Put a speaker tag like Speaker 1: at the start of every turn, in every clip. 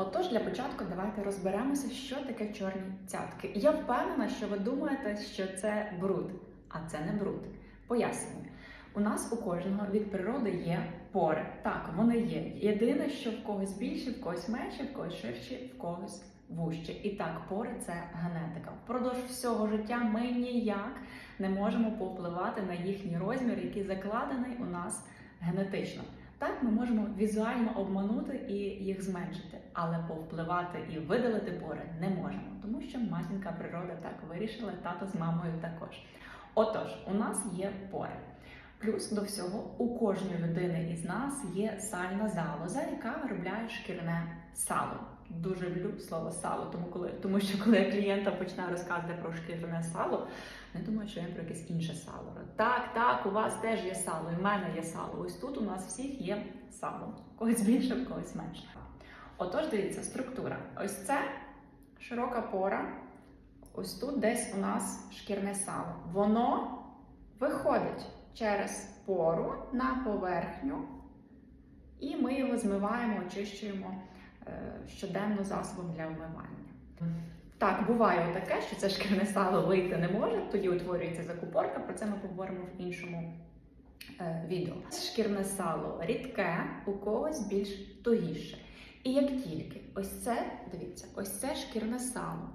Speaker 1: Отож, для початку давайте розберемося, що таке чорні цятки. Я впевнена, що ви думаєте, що це бруд, а це не бруд. Пояснюю. У нас у кожного від природи є пори. Так, вони є. Єдине, що в когось більше, в когось менше, в когось ширші, в когось вужче. І так, пори це генетика. Впродовж всього життя ми ніяк не можемо повпливати на їхній розмір, який закладений у нас генетично. Так, ми можемо візуально обманути і їх зменшити, але повпливати і видалити пори не можемо, тому що матінка природа так вирішила, тато з мамою також. Отож, у нас є пори. Плюс до всього у кожної людини із нас є сальна залоза, яка виробляє шкірне сало. Дуже люблю слово сало, тому коли тому що коли я клієнтам починаю розказувати про шкірне сало, не думаю, що я про якесь інше сало. Так, так, у вас теж є сало, і в мене є сало. Ось тут у нас всіх є сало. Когось більше, в когось менше. Отож, дивіться, структура. Ось це широка пора. Ось тут десь у нас шкірне сало. Воно виходить через пору на поверхню, і ми його змиваємо, очищуємо щоденно засобом для вмивання. Так, буває таке, що це шкірне сало вийти не може, тоді утворюється закупорка. Про це ми поговоримо в іншому е, відео. Шкірне сало рідке, у когось більш тугіше. І як тільки ось це, дивіться, ось це шкірне сало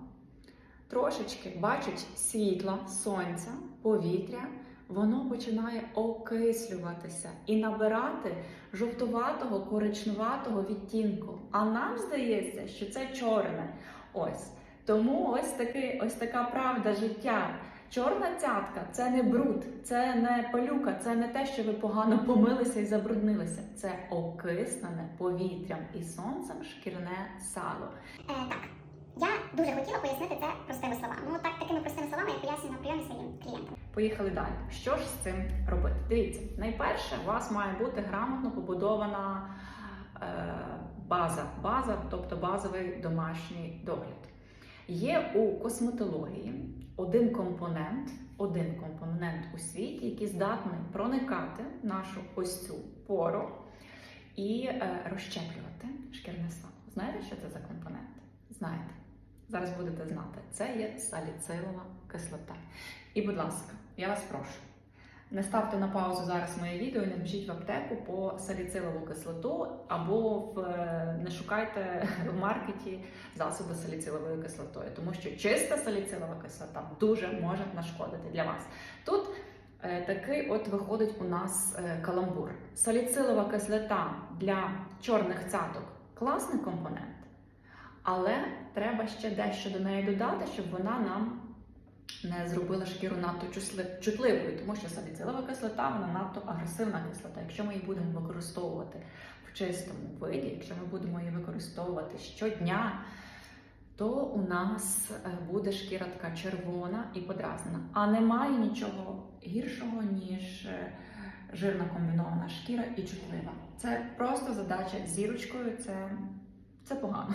Speaker 1: трошечки бачить світла, сонця, повітря, воно починає окислюватися і набирати жовтуватого, коричневатого відтінку. А нам здається, що це чорне. Ось. Тому ось таки, ось така правда життя. Чорна цятка це не бруд, це не палюка, це не те, що ви погано помилися і забруднилися. Це окиснене повітрям і сонцем шкірне сало.
Speaker 2: Е, так, я дуже хотіла пояснити це простими словами. Ну так такими простими словами я пояснюю на прийомі своїм клієнтам.
Speaker 1: Поїхали далі. Що ж з цим робити? Дивіться, найперше, у вас має бути грамотно побудована е, база, база, тобто базовий домашній догляд. Є у косметології один компонент, один компонент у світі, який здатний проникати нашу ось цю пору і е, розщеплювати шкірне сало. Знаєте, що це за компонент? Знаєте. Зараз будете знати. Це є саліцилова кислота. І, будь ласка, я вас прошу. Не ставте на паузу зараз моє відео і не біжіть в аптеку по саліцилову кислоту, або в, е, не шукайте в маркеті засоби саліциловою кислотою, тому що чиста саліцилова кислота дуже може нашкодити для вас. Тут е, такий от виходить у нас е, каламбур. Саліцилова кислота для чорних цяток класний компонент, але треба ще дещо до неї додати, щоб вона нам не зробила шкіру надто чутливою, тому що саліцилова кислота вона надто агресивна кислота. Якщо ми її будемо використовувати в чистому виді, якщо ми будемо її використовувати щодня, то у нас е, буде шкіра така червона і подразнена. А немає нічого гіршого, ніж е, жирна комбінована шкіра і чутлива. Це просто задача зірочкою, це, це погано.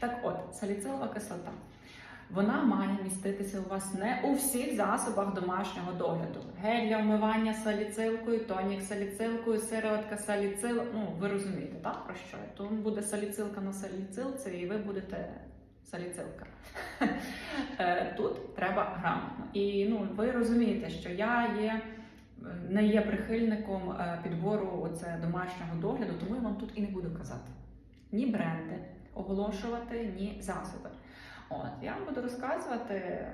Speaker 1: Так от, саліцилова кислота. Вона має міститися у вас не у всіх засобах домашнього догляду. Гель для вмивання саліцилкою, тонік саліцилкою, сироватка саліцил. Ну, ви розумієте, так про що? То буде саліцилка на саліцилці, і ви будете саліцилка. Е, Тут треба грамотно. І ну, ви розумієте, що я є. Не є прихильником е, підбору оце домашнього догляду, тому я вам тут і не буду казати ні бренди оголошувати, ні засоби. От я вам буду розказувати,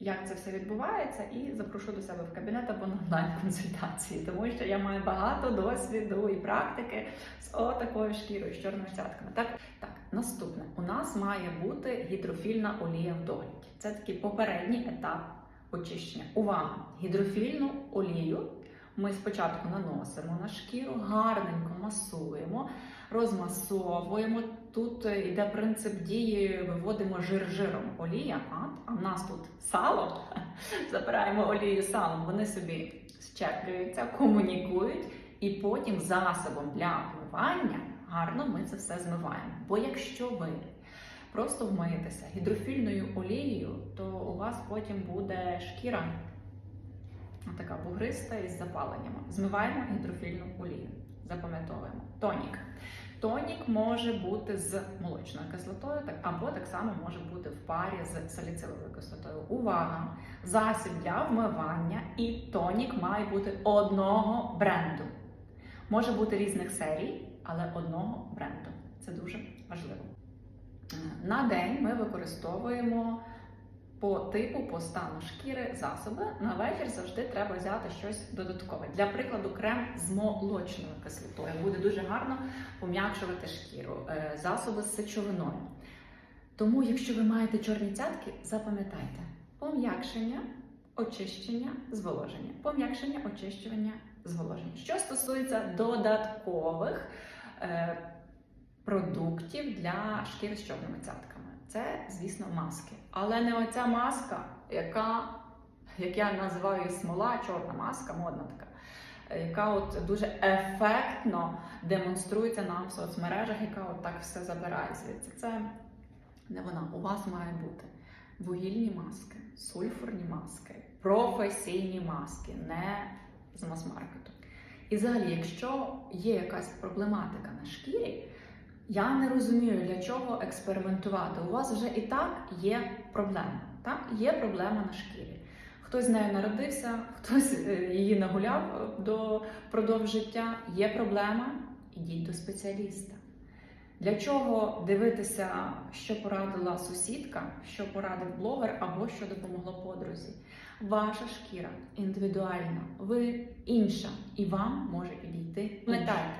Speaker 1: як це все відбувається, і запрошу до себе в кабінет або на онлайн-консультації, тому що я маю багато досвіду і практики з отакою шкірою, з чорними цятками. Так, так, наступне у нас має бути гідрофільна олія в догляді. Це такий попередній етап очищення. Увага! Гідрофільну олію ми спочатку наносимо на шкіру, гарненько масуємо, розмасовуємо. Тут е, йде принцип дії, виводимо жир жиром. Олія, а, в нас тут сало. Забираємо олію салом, вони собі щеплюються, комунікують, і потім засобом для вмивання гарно ми це все змиваємо. Бо якщо ви просто вмиєтеся гідрофільною олією, то у вас потім буде шкіра така бугриста із запаленнями. Змиваємо гідрофільну олію. Запам'ятовуємо. Тонік. Тонік може бути з молочною кислотою, або так само може бути в парі з саліциловою кислотою. Увага! Засіб для вмивання і тонік має бути одного бренду. Може бути різних серій, але одного бренду. Це дуже важливо. Е, На день ми використовуємо по типу, по стану шкіри засоби. На вечір завжди треба взяти щось додаткове. Для прикладу, крем з молочною кислотою буде дуже гарно пом'якшувати шкіру, Е, засоби з сечовиною. Тому, якщо ви маєте чорні цятки, запам'ятайте пом'якшення, очищення, зволоження. Пом'якшення, очищування, зволоження. Що стосується додаткових е, продуктів для шкіри з чорними цятками, це, звісно, маски. Але не оця маска, яка, як я називаю смола, чорна маска, модна така. Яка от дуже ефектно демонструється нам в соцмережах, яка от так все забирає звідси. Це не вона. У вас має бути вугільні маски, сульфурні маски, професійні маски, не з мас-маркету. І взагалі, якщо є якась проблематика на шкірі, я не розумію, для чого експериментувати. У вас вже і так є проблема. Так? Є проблема на шкірі. Хтось з нею народився, хтось е, її нагуляв е, до продовж життя. Є проблема, ідіть до спеціаліста. Для чого дивитися, що порадила сусідка, що порадив блогер або що допомогло подрузі? Ваша шкіра індивідуальна, ви інша, і вам може підійти. Пам'ятайте,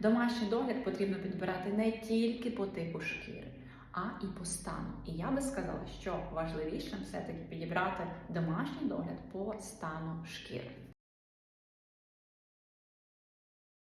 Speaker 1: домашній догляд потрібно підбирати не тільки по типу шкіри, а і по стану. І я би сказала, що важливіше все-таки підібрати домашній догляд по стану шкіри.